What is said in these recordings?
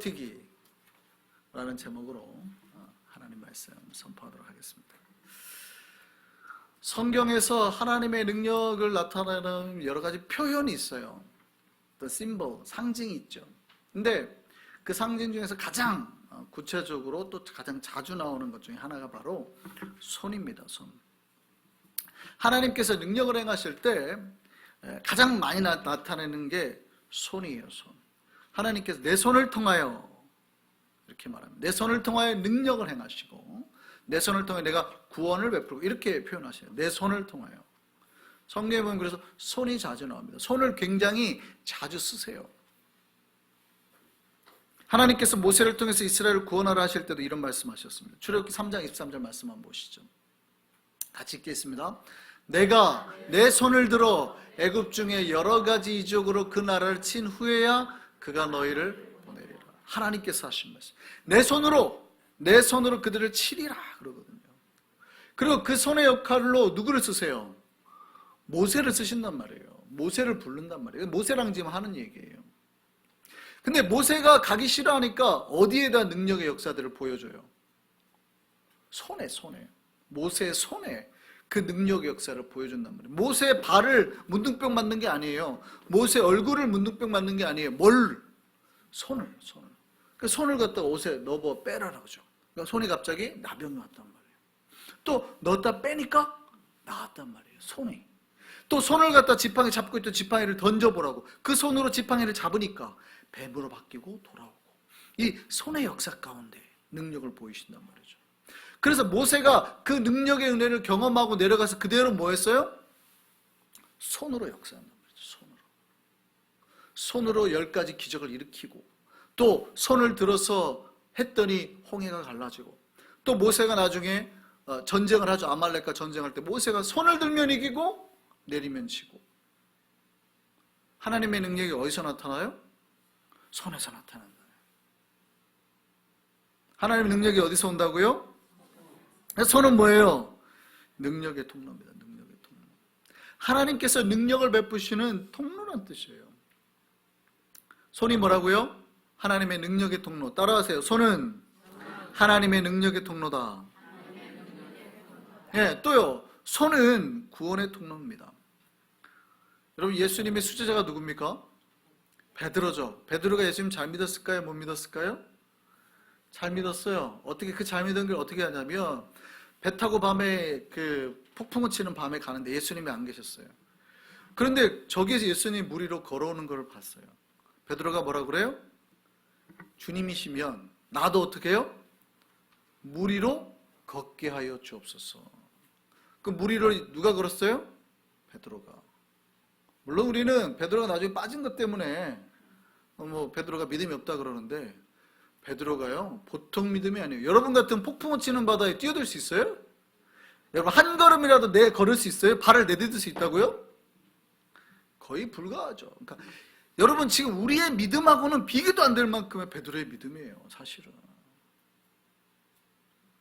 버티기 라는 제목으로 어, 하나님 말씀 선포하도록 하겠습니다. 성경에서 하나님의 능력을 나타내는 여러 가지 표현이 있어요. 또 심볼, 상징이 있죠. 근데 그 상징 중에서 가장 어, 구체적으로 또 가장 자주 나오는 것 중에 하나가 바로 손입니다. 손. 하나님께서 능력을 행하실 때 에, 가장 많이 나, 나타내는 게 손이에요. 손. 하나님께서 내 손을 통하여 이렇게 말합니다. 내 손을 통하여 능력을 행하시고 내 손을 통해 내가 구원을 베풀고 이렇게 표현하셔요. 내 손을 통하여. 성경에 보면 그래서 손이 자주 나옵니다. 손을 굉장히 자주 쓰세요. 하나님께서 모세를 통해서 이스라엘을 구원하라 하실 때도 이런 말씀하셨습니다. 출애굽기 3장 23절 말씀 한번 보시죠. 같이 읽겠습니다. 내가 내 손을 들어 애굽 중에 여러 가지 이적으로 그 나라를 친 후에야 그가 너희를 보내리라. 하나님께서 하신 말씀. 내 손으로 내 손으로 그들을 치리라 그러거든요. 그리고 그 손의 역할로 누구를 쓰세요? 모세를 쓰신단 말이에요. 모세를 부른단 말이에요. 모세랑 지금 하는 얘기예요. 근데 모세가 가기 싫어하니까 어디에다 능력의 역사들을 보여줘요? 손에, 손에. 모세의 손에 그 능력의 역사를 보여준단 말이에요. 모세의 발을 문둥병 맞는 게 아니에요. 모세 얼굴을 문둥병 맞는 게 아니에요. 뭘? 손을, 손을. 그 손을 갖다가 옷에 넣어 빼라라고 죠 그러니까 손이 갑자기 나병이 왔단 말이에요. 또 넣었다 빼니까 나왔단 말이에요. 손이. 또 손을 갖다 지팡이 잡고 있던 지팡이를 던져보라고. 그 손으로 지팡이를 잡으니까 뱀으로 바뀌고 돌아오고. 이 손의 역사 가운데 능력을 보이신단 말이죠. 그래서 모세가 그 능력의 은혜를 경험하고 내려가서 그대로 뭐 했어요? 손으로 역사한단 말이죠. 손으로. 손으로 열 가지 기적을 일으키고 또 손을 들어서 했더니 홍해가 갈라지고 또 모세가 나중에 어, 전쟁을 하죠. 아말렉과 전쟁할 때 모세가 손을 들면 이기고 내리면 지고 하나님의 능력이 어디서 나타나요? 손에서 나타난다. 하나님의 능력이 어디서 온다고요? 손은 뭐예요? 능력의 통로입니다. 능력의 통로. 하나님께서 능력을 베푸시는 통로란 뜻이에요. 손이 뭐라고요? 하나님의 능력의 통로. 따라하세요. 손은 하나님의 능력의 통로다. 예, 네, 또요. 손은 구원의 통로입니다. 여러분 예수님의 수제자가 누굽니까? 베드로죠. 베드로가 예수님 잘 믿었을까요? 못 믿었을까요? 잘 믿었어요. 어떻게 그 잘 믿은 걸 어떻게 하냐면 배 타고 밤에 그 폭풍을 치는 밤에 가는데 예수님이 안 계셨어요. 그런데 저기에서 예수님이 물 위로 걸어오는 걸 봤어요. 베드로가 뭐라 그래요? 주님이시면 나도 어떻게 해요? 물 위로 걷게 하여 주옵소서. 그 물 위로 누가 걸었어요? 베드로가. 물론 우리는 베드로가 나중에 빠진 것 때문에 뭐 베드로가 믿음이 없다 그러는데 베드로가요 보통 믿음이 아니에요. 여러분 같은 폭풍을 치는 바다에 뛰어들 수 있어요? 여러분 한 걸음이라도 내 걸을 수 있어요? 발을 내딛을 수 있다고요? 거의 불가하죠. 그러니까 여러분 지금 우리의 믿음하고는 비교도 안 될 만큼의 베드로의 믿음이에요. 사실은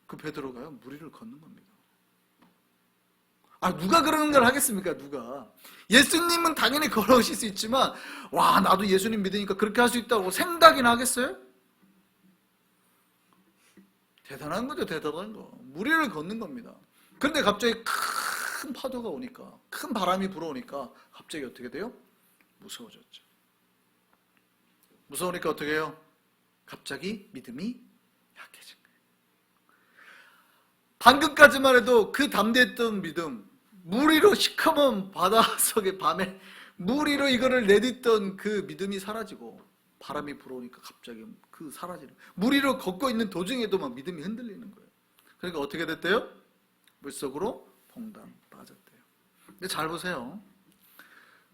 그 베드로가요 물 위를 걷는 겁니다. 아 누가 그런 걸 하겠습니까? 누가 예수님은 당연히 걸어오실 수 있지만 와 나도 예수님 믿으니까 그렇게 할 수 있다고 생각이나 하겠어요? 대단한 거죠 대단한 거 무리를 걷는 겁니다 그런데 갑자기 큰 파도가 오니까 큰 바람이 불어오니까 갑자기 어떻게 돼요? 무서워졌죠 무서우니까 어떻게 해요? 갑자기 믿음이 약해진 거예요 방금까지만 해도 그 담대했던 믿음 물 위로 시커먼 바닷속의 밤에 물 위로 이거를 내딛던 그 믿음이 사라지고 바람이 불어오니까 갑자기 그 사라지는 물 위로 걷고 있는 도중에도 막 믿음이 흔들리는 거예요. 그러니까 어떻게 됐대요? 물속으로 퐁당 빠졌대요. 근데 잘 보세요.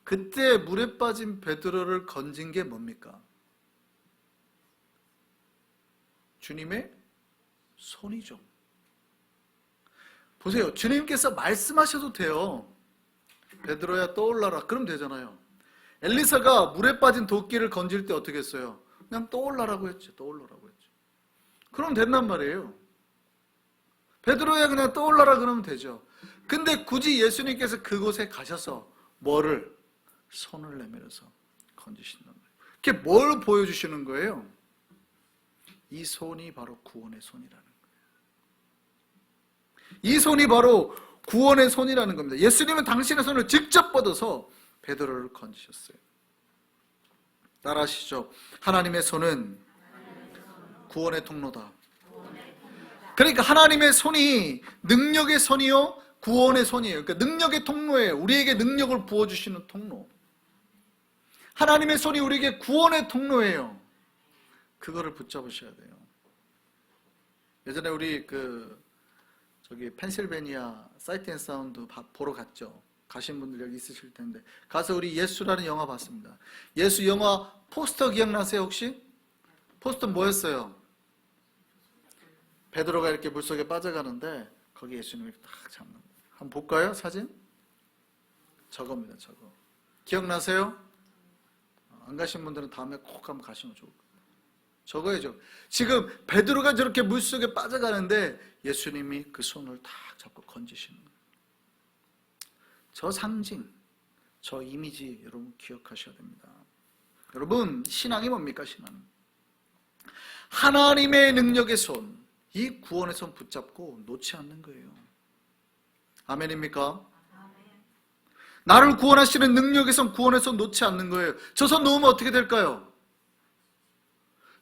그때 물에 빠진 베드로를 건진 게 뭡니까? 주님의 손이죠. 보세요. 주님께서 말씀하셔도 돼요. 베드로야 떠올라라. 그럼 되잖아요. 엘리사가 물에 빠진 도끼를 건질 때 어떻게 했어요? 그냥 떠올라라고 했죠. 떠올라라고 했죠. 그럼 된단 말이에요. 베드로야 그냥 떠올라라 그러면 되죠. 근데 굳이 예수님께서 그곳에 가셔서 뭐를 손을 내밀어서 건지신단 말이에요. 그게 뭘 보여주시는 거예요? 이 손이 바로 구원의 손이라는 거예요. 이 손이 바로 구원의 손이라는 겁니다. 예수님은 당신의 손을 직접 뻗어서 베드로를 건지셨어요. 따라하시죠. 하나님의 손은 구원의 통로다. 그러니까 하나님의 손이 능력의 손이요, 구원의 손이에요. 그러니까 능력의 통로예요. 우리에게 능력을 부어주시는 통로. 하나님의 손이 우리에게 구원의 통로예요. 그거를 붙잡으셔야 돼요. 예전에 우리 그 저기 펜실베니아 사이트 앤 사운드 바- 보러 갔죠. 가신 분들 여기 있으실 텐데 가서 우리 예수라는 영화 봤습니다. 예수 영화 포스터 기억나세요 혹시? 포스터 뭐였어요? 베드로가 이렇게 물속에 빠져가는데 거기 예수님이 딱 잡는 거예요. 한번 볼까요 사진? 저겁니다 저거. 기억나세요? 안 가신 분들은 다음에 꼭 한번 가시면 좋을 거예요. 저거예요. 지금 베드로가 저렇게 물속에 빠져가는데 예수님이 그 손을 탁 잡고 건지시는 거예요. 저 상징, 저 이미지 여러분 기억하셔야 됩니다. 여러분 신앙이 뭡니까 신앙? 하나님의 능력의 손, 이 구원의 손 붙잡고 놓지 않는 거예요. 아멘입니까? 나를 구원하시는 능력의 손, 구원의 손 놓지 않는 거예요. 저 손 놓으면 어떻게 될까요?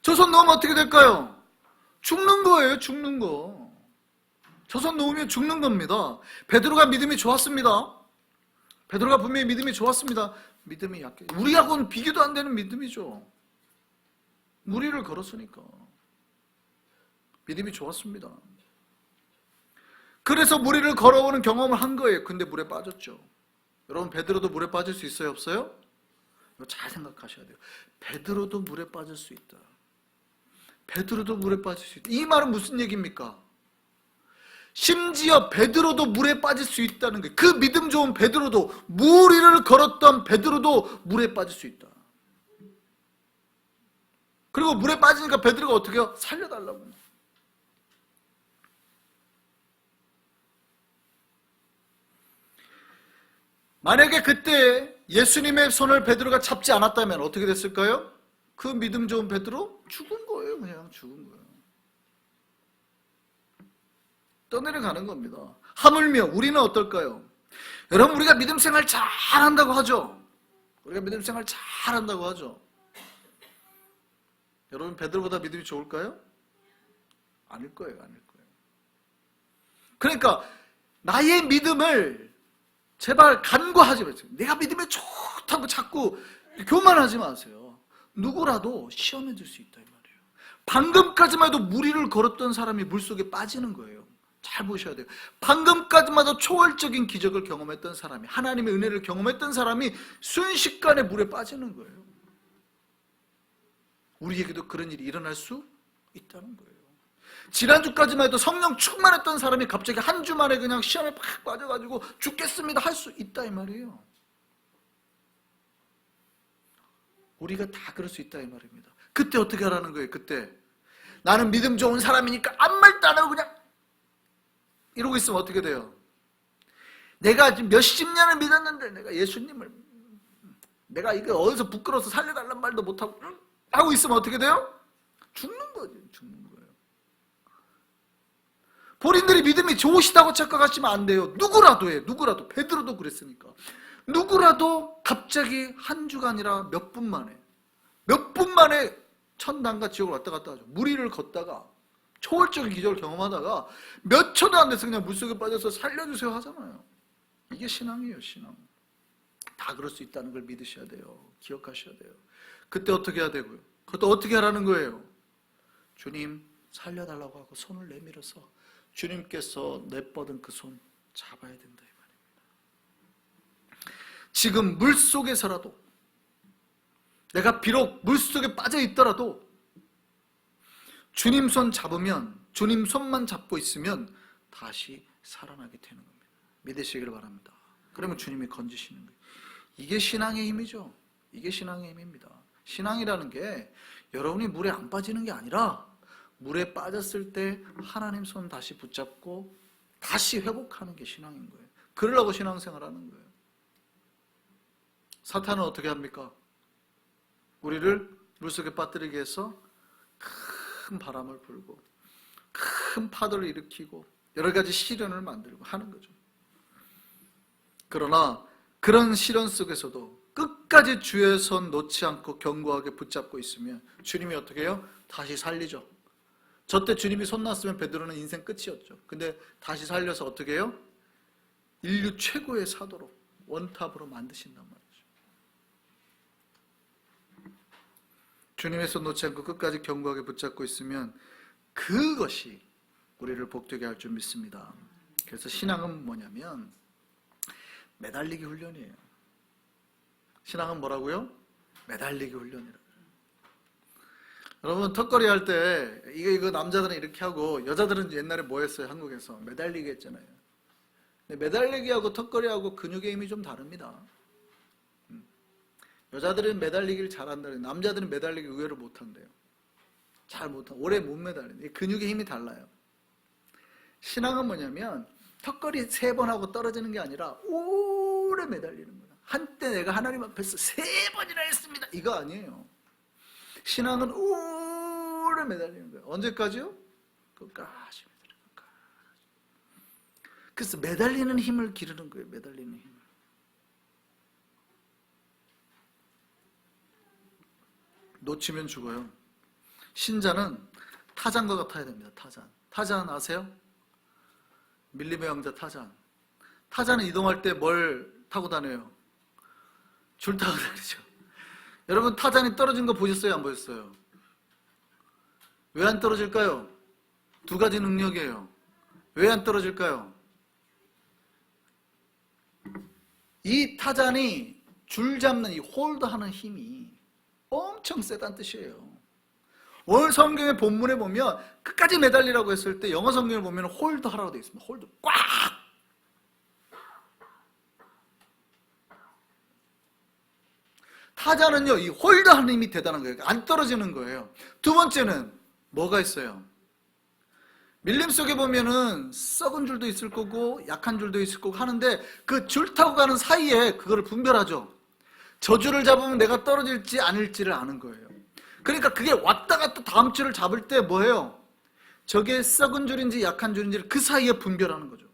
저 손 놓으면 어떻게 될까요? 죽는 거예요, 죽는 거. 저 손 놓으면 죽는 겁니다. 베드로가 믿음이 좋았습니다. 베드로가 분명히 믿음이 좋았습니다. 믿음이 약해. 우리하고는 비교도 안 되는 믿음이죠. 무리를 걸었으니까. 믿음이 좋았습니다. 그래서 무리를 걸어오는 경험을 한 거예요. 근데 물에 빠졌죠. 여러분 베드로도 물에 빠질 수 있어요, 없어요? 잘 생각하셔야 돼요. 베드로도 물에 빠질 수 있다. 베드로도 물에 빠질 수 있다. 이 말은 무슨 얘기입니까? 심지어 베드로도 물에 빠질 수 있다는 거예요. 그 믿음 좋은 베드로도 무리를 걸었던 베드로도 물에 빠질 수 있다. 그리고 물에 빠지니까 베드로가 어떻게 해요? 살려달라고. 만약에 그때 예수님의 손을 베드로가 잡지 않았다면 어떻게 됐을까요? 그 믿음 좋은 베드로 죽은 거예요, 그냥 죽은 거예요. 떠내려가는 겁니다. 하물며 우리는 어떨까요? 여러분 우리가 믿음 생활 잘한다고 하죠. 우리가 믿음 생활 잘한다고 하죠. 여러분 베드로보다 믿음이 좋을까요? 아닐 거예요, 아닐 거예요. 그러니까 나의 믿음을 제발 간과하지 마세요. 내가 믿음이 좋다고 자꾸 교만하지 마세요. 누구라도 시험해 줄 수 있다 이 말이에요. 방금까지만 해도 무리를 걸었던 사람이 물 속에 빠지는 거예요. 잘 보셔야 돼요. 방금까지만 해도 초월적인 기적을 경험했던 사람이 하나님의 은혜를 경험했던 사람이 순식간에 물에 빠지는 거예요. 우리에게도 그런 일이 일어날 수 있다는 거예요. 지난주까지만 해도 성령 충만했던 사람이 갑자기 한 주 만에 그냥 시험에 팍 빠져가지고 죽겠습니다 할 수 있다 이 말이에요. 우리가 다 그럴 수 있다 이 말입니다. 그때 어떻게 하라는 거예요? 그때 나는 믿음 좋은 사람이니까 아무 말도 안 하고 그냥 이러고 있으면 어떻게 돼요? 내가 지금 몇십 년을 믿었는데 내가 예수님을 내가 이게 어디서 부끄러워서 살려달란 말도 못하고 응? 하고 있으면 어떻게 돼요? 죽는 거지 죽는 거예요. 본인들이 믿음이 좋으시다고 착각하시면 안 돼요. 누구라도 해. 누구라도. 베드로도 그랬으니까. 누구라도 갑자기 한 주가 아니라 몇 분 만에 몇 분 만에 천당과 지옥을 왔다 갔다 하죠. 무리를 걷다가 초월적인 기적을 경험하다가 몇 초도 안 돼서 그냥 물속에 빠져서 살려주세요 하잖아요. 이게 신앙이에요, 신앙. 다 그럴 수 있다는 걸 믿으셔야 돼요. 기억하셔야 돼요. 그때 어떻게 해야 되고요? 그것도 어떻게 하라는 거예요? 주님 살려달라고 하고 손을 내밀어서 주님께서 내뻗은 그 손 잡아야 된다 이 말입니다. 지금 물 속에서라도 내가 비록 물 속에 빠져 있더라도 주님 손 잡으면 주님 손만 잡고 있으면 다시 살아나게 되는 겁니다. 믿으시길 바랍니다. 그러면 주님이 건지시는 거예요. 이게 신앙의 힘이죠. 이게 신앙의 힘입니다. 신앙이라는 게 여러분이 물에 안 빠지는 게 아니라 물에 빠졌을 때 하나님 손 다시 붙잡고 다시 회복하는 게 신앙인 거예요. 그러려고 신앙생활 하는 거예요. 사탄은 어떻게 합니까? 우리를 물속에 빠뜨리기 위해서 큰 바람을 불고 큰 파도를 일으키고 여러 가지 시련을 만들고 하는 거죠. 그러나 그런 시련 속에서도 끝까지 주의 손 놓지 않고 견고하게 붙잡고 있으면 주님이 어떻게 해요? 다시 살리죠. 저 때 주님이 손 놨으면 베드로는 인생 끝이었죠. 근데 다시 살려서 어떻게 해요? 인류 최고의 사도로 원탑으로 만드신단 말이죠. 주님의 손 놓지 않고 끝까지 견고하게 붙잡고 있으면 그것이 우리를 복되게 할 줄 믿습니다. 그래서 신앙은 뭐냐면 매달리기 훈련이에요. 신앙은 뭐라고요? 매달리기 훈련이라. 여러분 턱걸이 할 때 이거 이거 남자들은 이렇게 하고 여자들은 옛날에 뭐 했어요? 한국에서 매달리기 했잖아요. 매달리기하고 턱걸이하고 근육의 힘이 좀 다릅니다. 음. 여자들은 매달리기를 잘한다는 남자들은 매달리기 의외로 못한대요. 잘 못한 오래 못 매달리는 근육의 힘이 달라요. 신앙은 뭐냐면 턱걸이 세 번 하고 떨어지는 게 아니라 오래 매달리는 거야. 한때 내가 하나님 앞에서 세 번이나 했습니다. 이거 아니에요. 신앙은 오래 매달리는 거예요. 언제까지요? 끝까지 매달려. 끝까지. 그래서 매달리는 힘을 기르는 거예요. 매달리는 힘. 놓치면 죽어요. 신자는 타잔과 같아야 됩니다. 타잔. 타잔 아세요? 밀림의 왕자 타잔. 타잔은 이동할 때 뭘 타고 다녀요? 줄 타고 다니죠. 여러분 타잔이 떨어진 거 보셨어요? 안 보셨어요? 왜 안 떨어질까요? 두 가지 능력이에요. 왜 안 떨어질까요? 이 타잔이 줄 잡는 이 홀드하는 힘이 엄청 세다는 뜻이에요. 오늘 성경의 본문에 보면 끝까지 매달리라고 했을 때 영어 성경을 보면 홀드 하라고 되어 있습니다. 홀드 꽉! 타자는요, 이 홀드 하는 힘이 대단한 거예요. 안 떨어지는 거예요. 두 번째는 뭐가 있어요? 밀림 속에 보면은 썩은 줄도 있을 거고 약한 줄도 있을 거고 하는데 그 줄 타고 가는 사이에 그거를 분별하죠. 저 줄을 잡으면 내가 떨어질지 아닐지를 아는 거예요. 그러니까 그게 왔다가 또 다음 줄을 잡을 때 뭐예요? 저게 썩은 줄인지 약한 줄인지를 그 사이에 분별하는 거죠.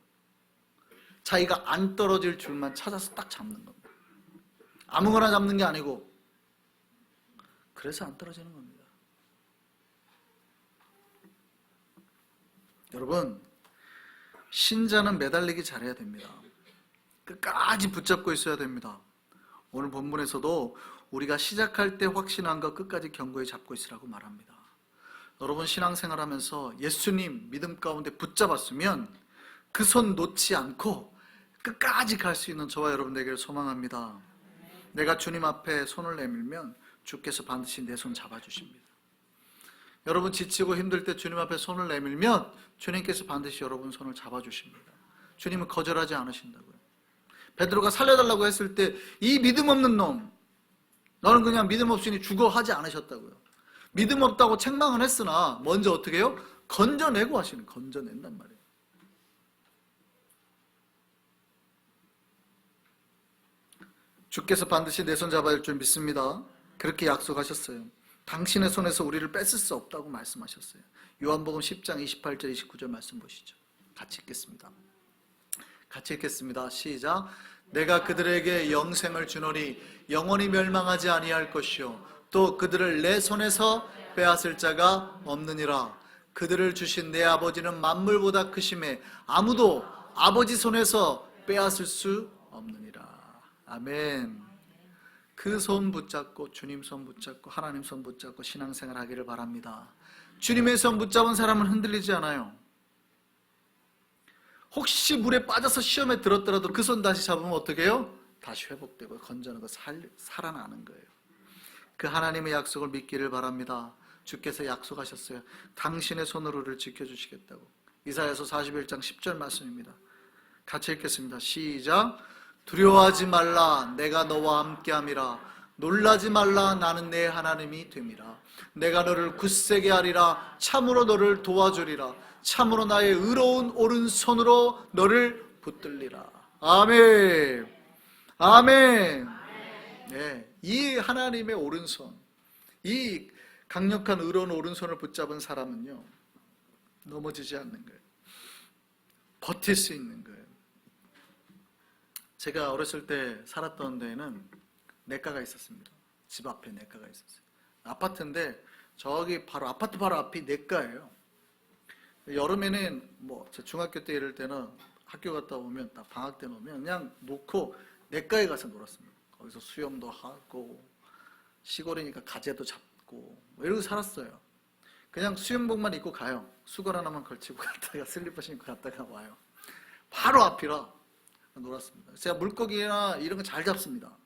자기가 안 떨어질 줄만 찾아서 딱 잡는 겁니다. 아무거나 잡는 게 아니고 그래서 안 떨어지는 겁니다. 여러분 신자는 매달리기 잘해야 됩니다. 끝까지 붙잡고 있어야 됩니다. 오늘 본문에서도 우리가 시작할 때 확신한 것 끝까지 견고히 잡고 있으라고 말합니다. 여러분 신앙생활 하면서 예수님 믿음 가운데 붙잡았으면 그 손 놓지 않고 끝까지 갈 수 있는 저와 여러분 되기를 소망합니다. 내가 주님 앞에 손을 내밀면 주께서 반드시 내 손 잡아주십니다. 여러분 지치고 힘들 때 주님 앞에 손을 내밀면 주님께서 반드시 여러분 손을 잡아주십니다. 주님은 거절하지 않으신다고요. 베드로가 살려달라고 했을 때 이 믿음 없는 놈 너는 그냥 믿음 없으니 죽어 하지 않으셨다고요. 믿음 없다고 책망은 했으나 먼저 어떻게 해요? 건져내고 하시는 건져낸단 말이에요. 주께서 반드시 내 손 잡아야 할 줄 믿습니다. 그렇게 약속하셨어요. 당신의 손에서 우리를 뺏을 수 없다고 말씀하셨어요. 요한복음 10장 28절 29절 말씀 보시죠. 같이 읽겠습니다. 같이 읽겠습니다. 시작. 내가 그들에게 영생을 주노니 영원히 멸망하지 아니할 것이요 또 그들을 내 손에서 빼앗을 자가 없느니라. 그들을 주신 내 아버지는 만물보다 크심에 아무도 아버지 손에서 빼앗을 수 없느니라. 아멘. 그 손 붙잡고 주님 손 붙잡고 하나님 손 붙잡고 신앙생활 하기를 바랍니다. 주님의 손 붙잡은 사람은 흔들리지 않아요. 혹시 물에 빠져서 시험에 들었더라도 그 손 다시 잡으면 어떻게 해요? 다시 회복되고 건져내고 살, 살아나는 거예요. 그 하나님의 약속을 믿기를 바랍니다. 주께서 약속하셨어요. 당신의 손으로 우리를 지켜주시겠다고. 이사야서 41장 10절 말씀입니다. 같이 읽겠습니다. 시작. 두려워하지 말라. 내가 너와 함께함이라. 놀라지 말라. 나는 내 하나님이 됨이라. 내가 너를 굳세게 하리라. 참으로 너를 도와주리라. 참으로 나의 의로운 오른손으로 너를 붙들리라. 아멘. 아멘. 네, 이 하나님의 오른손, 이 강력한 의로운 오른손을 붙잡은 사람은요 넘어지지 않는 거예요. 버틸 수 있는 거예요. 제가 어렸을 때 살았던 데에는 내과가 있었습니다. 집 앞에 내과가 있었어요. 아파트인데 저기 바로 아파트 바로 앞이 내과예요. 여름에는 뭐 제 중학교 때 이럴 때는 학교 갔다 오면 딱 방학 때 오면 그냥 놓고 내과에 가서 놀았습니다. 거기서 수영도 하고 시골이니까 가재도 잡고 뭐 이러고 살았어요. 그냥 수영복만 입고 가요. 수건 하나만 걸치고 갔다가 슬리퍼 신고 갔다가 와요. 바로 앞이라 놀았습니다. 제가 물고기나 이런 거 잘 잡습니다.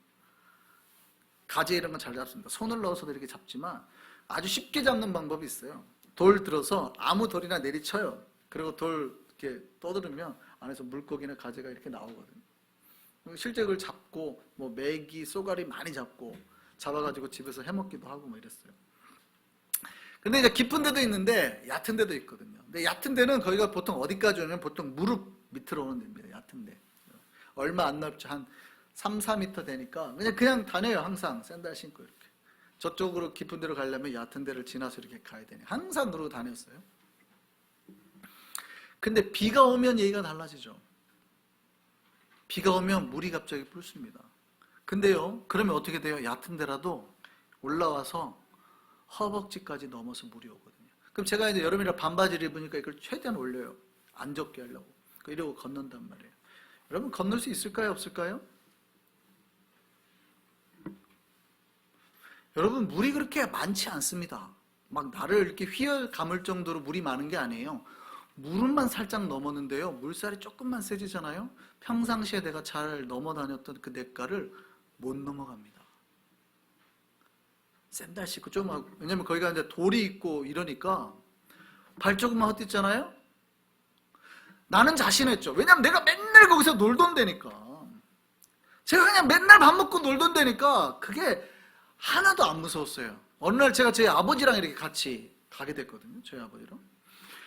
가재 이런 건 잘 잡습니다. 손을 넣어서도 이렇게 잡지만 아주 쉽게 잡는 방법이 있어요. 돌 들어서 아무 돌이나 내리쳐요. 그리고 돌 이렇게 떠들으면 안에서 물고기나 가재가 이렇게 나오거든요. 실제 그걸 잡고 뭐 메기, 쏘가리 많이 잡고 잡아가지고 집에서 해먹기도 하고 뭐 이랬어요. 근데 이제 깊은 데도 있는데 얕은 데도 있거든요. 근데 얕은 데는 거기가 보통 어디까지 오냐면 보통 무릎 밑으로 오는 데입니다. 얕은 데. 얼마 안 넓죠. 한 3, 4미터 되니까 그냥 그냥 다녀요. 항상 샌들 신고 이렇게. 저쪽으로 깊은 데로 가려면 얕은 데를 지나서 이렇게 가야 되니 항상 그러고 다녔어요. 근데 비가 오면 얘기가 달라지죠. 비가 오면 물이 갑자기 불습니다. 근데요, 그러면 어떻게 돼요? 얕은 데라도 올라와서 허벅지까지 넘어서 물이 오거든요. 그럼 제가 이제 여름이라 반바지를 입으니까 이걸 최대한 올려요. 안 젖게 하려고. 이러고 건넌단 말이에요. 여러분, 건널 수 있을까요? 없을까요? 여러분, 물이 그렇게 많지 않습니다. 막 나를 이렇게 휘어 감을 정도로 물이 많은 게 아니에요. 물은만 살짝 넘었는데요. 물살이 조금만 세지잖아요. 평상시에 내가 잘 넘어다녔던 그 냇가를 못 넘어갑니다. 샌들 신고 좀 하고 왜냐면 거기가 이제 돌이 있고 이러니까 발 조금만 헛디잖아요. 나는 자신했죠. 왜냐면 내가 맨날 거기서 놀던 데니까. 제가 그냥 맨날 밥 먹고 놀던 데니까 그게 하나도 안 무서웠어요. 어느 날 제가 제 아버지랑 이렇게 같이 가게 됐거든요. 저희 아버지랑.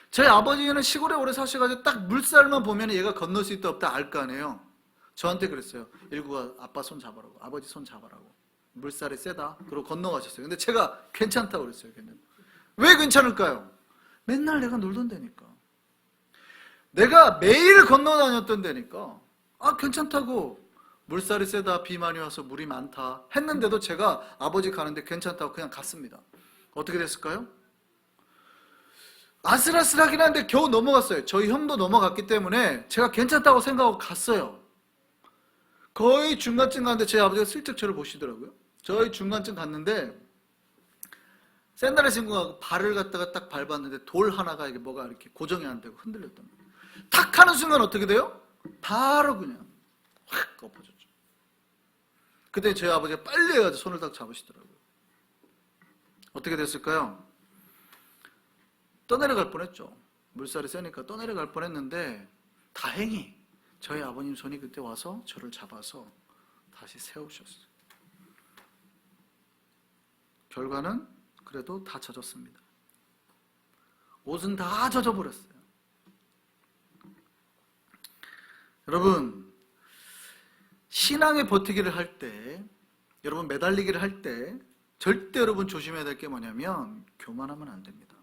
저희 아버지는 시골에 오래 사셔가지고 딱 물살만 보면 얘가 건널 수 있다 없다 알 거 아니에요. 저한테 그랬어요. 일구가 아빠 손 잡으라고, 아버지 손 잡으라고. 물살이 세다. 그러고 건너가셨어요. 근데 제가 괜찮다고 그랬어요. 걔는. 왜 괜찮을까요? 맨날 내가 놀던 데니까. 내가 매일 건너 다녔던 데니까. 아, 괜찮다고. 물살이 세다, 비 많이 와서 물이 많다. 했는데도 제가 아버지 가는데 괜찮다고 그냥 갔습니다. 어떻게 됐을까요? 아슬아슬하긴 한데 겨우 넘어갔어요. 저희 형도 넘어갔기 때문에 제가 괜찮다고 생각하고 갔어요. 거의 중간쯤 갔는데 제 아버지가 슬쩍 저를 보시더라고요. 저희 중간쯤 갔는데 신고 가고 발을 갖다가 딱 밟았는데 돌 하나가 이게 뭐가 이렇게 고정이 안 되고 흔들렸단 말이에요. 탁 하는 순간 어떻게 돼요? 바로 그냥 확 엎어졌죠. 그때 저희 아버지가 빨리 해가지고 손을 딱 잡으시더라고요. 어떻게 됐을까요? 떠내려갈 뻔했죠. 물살이 세니까 떠내려갈 뻔했는데 다행히 저희 아버님 손이 그때 와서 저를 잡아서 다시 세우셨어요. 결과는 그래도 다 젖었습니다. 옷은 다 젖어버렸어요. 여러분, 신앙의 버티기를 할 때, 여러분 매달리기를 할 때, 절대 여러분 조심해야 될 게 뭐냐면, 교만하면 안 됩니다.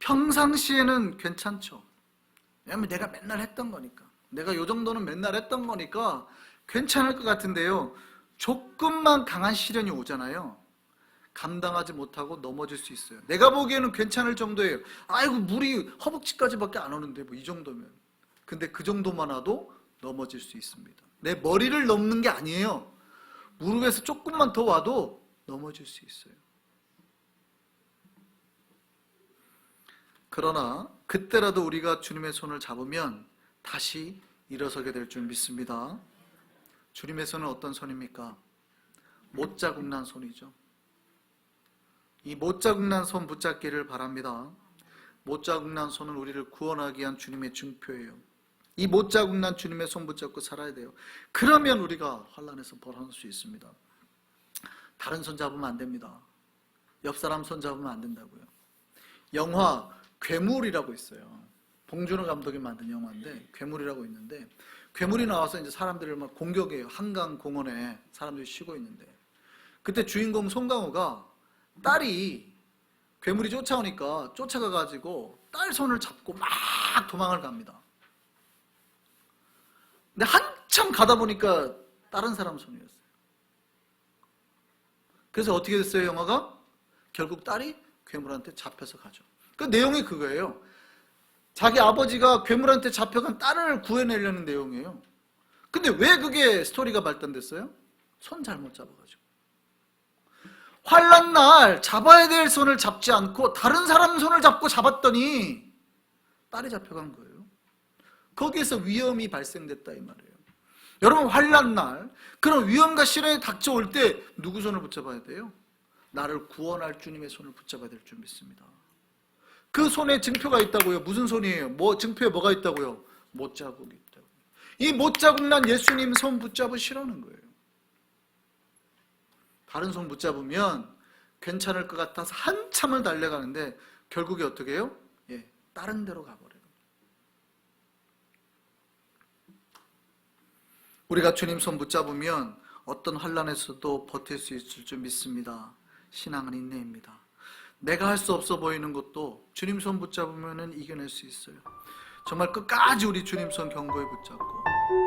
평상시에는 괜찮죠. 왜냐면 내가 맨날 했던 거니까. 내가 요 정도는 맨날 했던 거니까 괜찮을 것 같은데요. 조금만 강한 시련이 오잖아요. 감당하지 못하고 넘어질 수 있어요. 내가 보기에는 괜찮을 정도예요. 아이고, 물이 허벅지까지밖에 안 오는데, 뭐 이 정도면. 근데 그 정도만 와도 넘어질 수 있습니다. 내 머리를 넘는 게 아니에요. 무릎에서 조금만 더 와도 넘어질 수 있어요. 그러나 그때라도 우리가 주님의 손을 잡으면 다시 일어서게 될 줄 믿습니다. 주님의 손은 어떤 손입니까? 못 자국 난 손이죠. 이 못 자국 난 손 붙잡기를 바랍니다. 못 자국 난 손은 우리를 구원하기 위한 주님의 증표예요. 이 못 자국 난 주님의 손 붙잡고 살아야 돼요. 그러면 우리가 환란에서 벗어날 수 있습니다. 다른 손 잡으면 안 됩니다. 옆 사람 손 잡으면 안 된다고요. 영화 괴물이라고 있어요. 봉준호 감독이 만든 영화인데 괴물이라고 있는데 괴물이 나와서 이제 사람들을 막 공격해요. 한강 공원에 사람들이 쉬고 있는데 그때 주인공 송강호가 딸이 괴물이 쫓아오니까 쫓아가 가지고 딸 손을 잡고 막 도망을 갑니다. 근데 한참 가다 보니까 다른 사람 손이었어요. 그래서 어떻게 됐어요, 영화가? 결국 딸이 괴물한테 잡혀서 가죠. 그 내용이 그거예요. 자기 아버지가 괴물한테 잡혀간 딸을 구해내려는 내용이에요. 근데 왜 그게 스토리가 발단됐어요? 손 잘못 잡아가지고. 환란 날 잡아야 될 손을 잡지 않고 다른 사람 손을 잡고 잡았더니 딸이 잡혀간 거예요. 거기에서 위험이 발생됐다 이 말이에요. 여러분 환란 날 그런 위험과 시련이 닥쳐올 때 누구 손을 붙잡아야 돼요? 나를 구원할 주님의 손을 붙잡아야 될 줄 믿습니다. 그 손에 증표가 있다고요. 무슨 손이에요? 뭐 증표에 뭐가 있다고요? 못 자국이 있다고. 이 못 자국 난 예수님 손 붙잡으시라는 거예요. 다른 손 붙잡으면 괜찮을 것 같아서 한참을 달려가는데 결국에 어떻게 해요? 예, 다른 데로 가버려요. 우리가 주님 손 붙잡으면 어떤 환란에서도 버틸 수 있을 줄 믿습니다. 신앙은 인내입니다. 내가 할 수 없어 보이는 것도 주님 손 붙잡으면 이겨낼 수 있어요. 정말 끝까지 우리 주님 손 견고히 붙잡고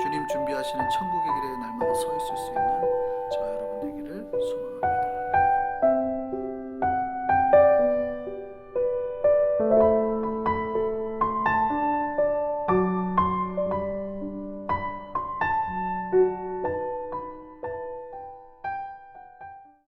주님 준비하시는 천국의 길에 날마다 서 있을 수 있는 저 여러분 되기를 소망합니다.